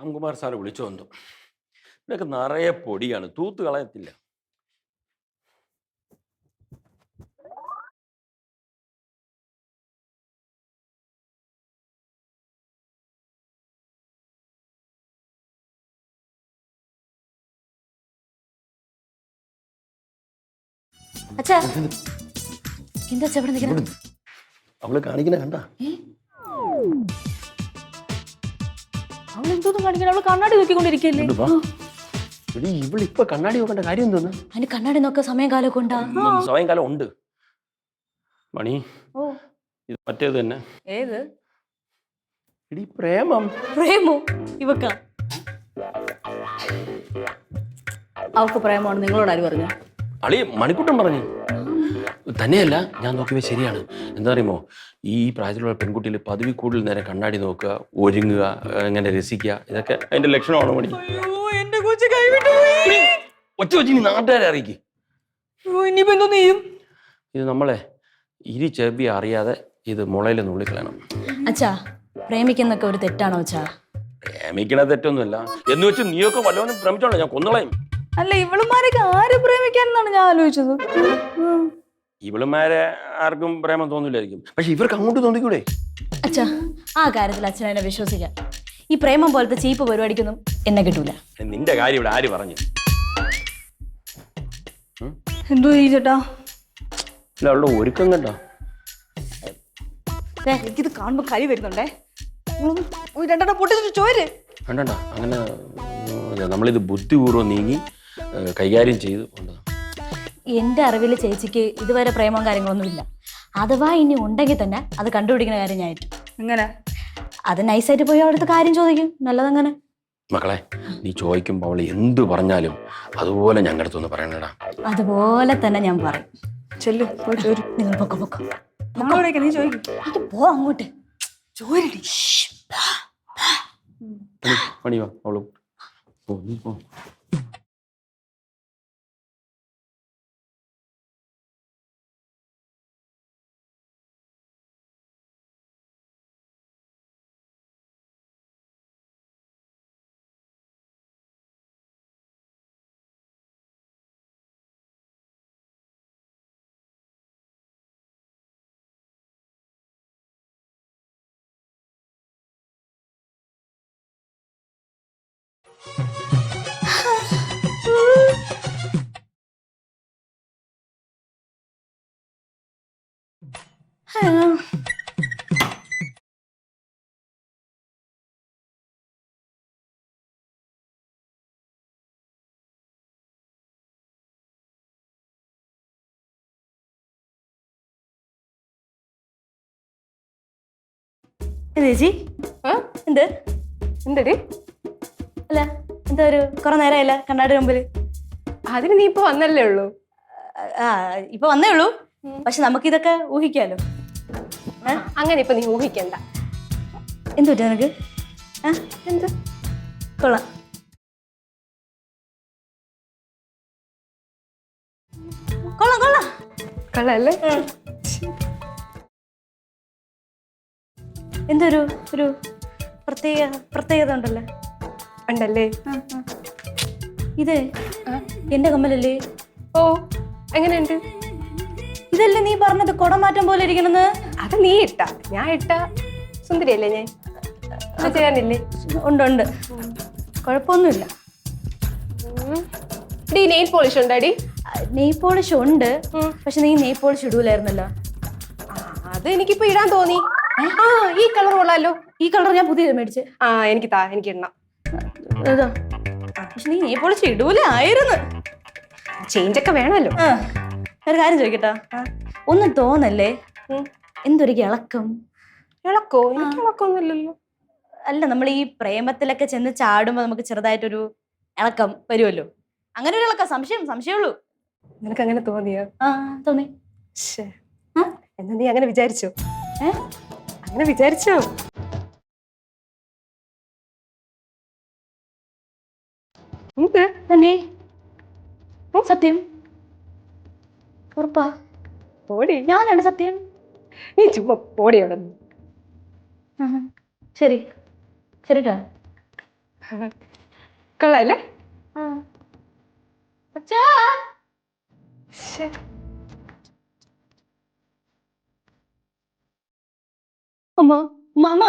Ramkumar sir വിളിച്ചു വന്നു. ഇവിടെയൊക്കെ നിറയെ പൊടിയാണ്. തൂത്ത് കളയത്തില്ല. അവൾ കാണിക്കണ കണ്ട? എന്തോന്നും കാണിക്കണം അവൾ കണ്ണാടി നോക്കിക്കൊണ്ടിരിക്കില്ലേ കണ്ണാടി നോക്കേണ്ട കാര്യം എന്തോന്ന്? അതിന് കണ്ണാടി നോക്കാൻ സമയം കാലമൊക്കെ ഉണ്ടാ സമയകാലം ഉണ്ട്. മണി ഇത് മറ്റേത് തന്നെ. ഏത്? ഇടി പ്രേമം. പ്രേമോ? ഇവക്ക. അവക്ക് പ്രേമമാണ് നിങ്ങളോട് ആര് പറഞ്ഞു? അളി മണിക്കൂട്ടം പറഞ്ഞു. തന്നെയല്ല ഞാൻ നോക്കിയപ്പോൾ ശരിയാണ്. എന്താ പറയുമോ ഈ പ്രായത്തിലുള്ള പെൺകുട്ടിയിൽ പതിവി കൂടുതൽ നേരം കണ്ണാടി നോക്കുക ഒരുങ്ങുക എങ്ങനെ രസിക്കുക ഇതൊക്കെ അതിന്റെ ലക്ഷണമാണ് മണി ഒറ്റ വെച്ച് ഇനി നാട്ടുകാരെ അറിയിക്കും. ഇത് നമ്മളെ ഇരി ചെവി അറിയാതെ ഇത് മുളയിൽ നുള്ളിക്കളയണം അച്ഛാ പ്രേമിക്കുന്നൊക്കെ ഒരു തെറ്റാണോ അച്ഛാ? പ്രേമിക്കണ തെറ്റൊന്നുമില്ല. എന്ന് വെച്ച് നീയൊക്കെ വല്ലവനും പ്രേമിച്ചോളാം ഞാൻ കൊന്നളയും. അല്ല ഇവളുമാരൊക്കെ ആര് പ്രേമിക്കാനെന്നാണ് ഞാൻ ആലോചിച്ചത്. ഇവളുമാരെ ആർക്കും പ്രേമം തോന്നില്ലായിരിക്കും. പക്ഷെ ഇവർക്ക് അങ്ങോട്ട് തോന്നിക്കൂടെ? അച്ഛാ ആ കാര്യത്തിൽ അച്ഛനെ എന്നെ വിശ്വസിക്കാം. ഈ പ്രേമം പോലത്തെ ചീപ്പ് പരിപാടിക്കൊന്നും എന്നെ കിട്ടൂല. നിന്റെ കാര്യം ഇവിടെ ആര് പറഞ്ഞു? എന്തോ ഈ ചേട്ടാ? ഇല്ല അവളുടെ ഒരുക്കം കണ്ടോ? ദേ, എനിക്കിത് കാണുമ്പോ കരി വരുന്നുണ്ടേ. രണ്ടെണ്ണം പൊട്ടിച്ചിട്ട് ചോര്. വേണ്ടണ്ട അങ്ങനെ ഉം, നമ്മളിത് ബുദ്ധിപൂർവം നീങ്ങി ഏഹ്, കൈകാര്യം ചെയ്ത് കൊണ്ടതാണ് എന്റെ അറിവിൽ ചേച്ചിക്ക് ഇതുവരെ പ്രേമവും കാര്യങ്ങളൊന്നുമില്ല അഥവാ ഇനി ഉണ്ടെങ്കിൽ തന്നെ അത് കണ്ടുപിടിക്കുന്ന കാര്യം ഞാൻ ഏറ്റു എങ്ങനെ? അത് നൈസായിട്ട് പോയി അവിടുത്തെ കാര്യം ചോദിക്കും. നല്ലതങ്ങനെ? മക്കളെ നീ ചോദിക്കുമ്പോൾ അവൾ എന്ത് പറഞ്ഞാലും അതുപോലെ ഞങ്ങളുടെ അടുത്തൊന്ന് പറയണടാ. അതുപോലെ തന്നെ ഞാൻ പറയും. ചെല്ലു പോയി ചോരു. നിങ്ങൾ പൊക്കോ പൊക്കോ. നമ്മളോടൊക്കെ നീ ചോദിക്കും. പോ അങ്ങോട്ട്. വാ അവൾ പോ, നീ പോ. എന്ത് ചേച്ചി എന്ത് എന്തടി അല്ല എന്താ ഒരു കുറെ നേരമായില്ല കണ്ണാടി മുമ്പിൽ. അതിന് നീ ഇപ്പൊ വന്നല്ലേ ഉള്ളൂ? ആ ഇപ്പൊ വന്നേ ഉള്ളൂ. പക്ഷെ നമുക്കിതൊക്കെ ഊഹിക്കാലോ. അങ്ങനെ ഇപ്പൊ നീ ഊഹിക്കണ്ട. എന്തു പറ്റും നിനക്ക്? ആ എന്ത്? കൊള്ളാം. കൊള്ളാം കൊള്ളാം. കള്ളല്ലേ? എന്തൊരു ഒരു പ്രത്യേക പ്രത്യേകത ഉണ്ടല്ലോ. ഉണ്ടല്ലേ ഇത് എന്റെ കമ്മലല്ലേ? ഓ എങ്ങനെയുണ്ട്? ഇതല്ലേ നീ പറഞ്ഞത് കുടമാറ്റം പോലെ ഇരിക്കണെന്ന് അത് നീ ഇട്ട. ഞാൻ ഇട്ട സുന്ദരിയല്ലേ ഞാൻ? ചെയ്യാനില്ലേ? ഉണ്ട് ഉണ്ട്. കുഴപ്പമൊന്നുമില്ല. ഡി നെയിൽ പോളിഷ് ഉണ്ടടി നെയ് പോളിഷ് ഉണ്ട്. പക്ഷെ നീ നെയ് പോളിഷ് ഇടൂലായിരുന്നല്ലോ. അത് എനിക്കിപ്പോ ഇടാൻ തോന്നി. ആ ഈ കളർ കൊള്ളാലോ. ഈ കളർ ഞാൻ പുതിയത് മേടിച്ച്. ആ എനിക്ക് താ എനിക്ക് ഇടണം. പക്ഷെ നീ നെയ് പോളിഷ് ഇടൂലായിരുന്നു ചേഞ്ച് ഒക്കെ വേണമല്ലോ. ഒരു കാര്യം ചോദിക്കട്ടോ. ഒന്ന് തോന്നല്ലേ? എന്തൊരു ഇളക്കം. ഇളക്കോ? എനിക്ക് ഇളക്കൊന്നുമില്ലല്ലോ അല്ല നമ്മൾ ഈ പ്രേമത്തിലൊക്കെ ചെന്ന് ചാടുമ്പോൾ നമുക്ക് ചെറുതായിട്ടൊരു ഇളക്കം വരുമല്ലോ. അങ്ങനെ ഒരു ഇളക്കം സംശയം സംശയമുള്ളൂ നിനക്ക് അങ്ങനെ തോന്നിയോ? ആ തോന്നി? എന്നാ നീ അങ്ങനെ വിചാരിച്ചോ? ഏ? അങ്ങനെ വിചാരിച്ചോ? നമുക്ക് തന്നെ സത്യം ഉറപ്പാ പോടി ഞാനാണ് സത്യം. നീ ചുമ്മാ പോടി അവിടെ. ശരി. ശരി കൊള്ളാല്ലേ അമ്മ മാമ.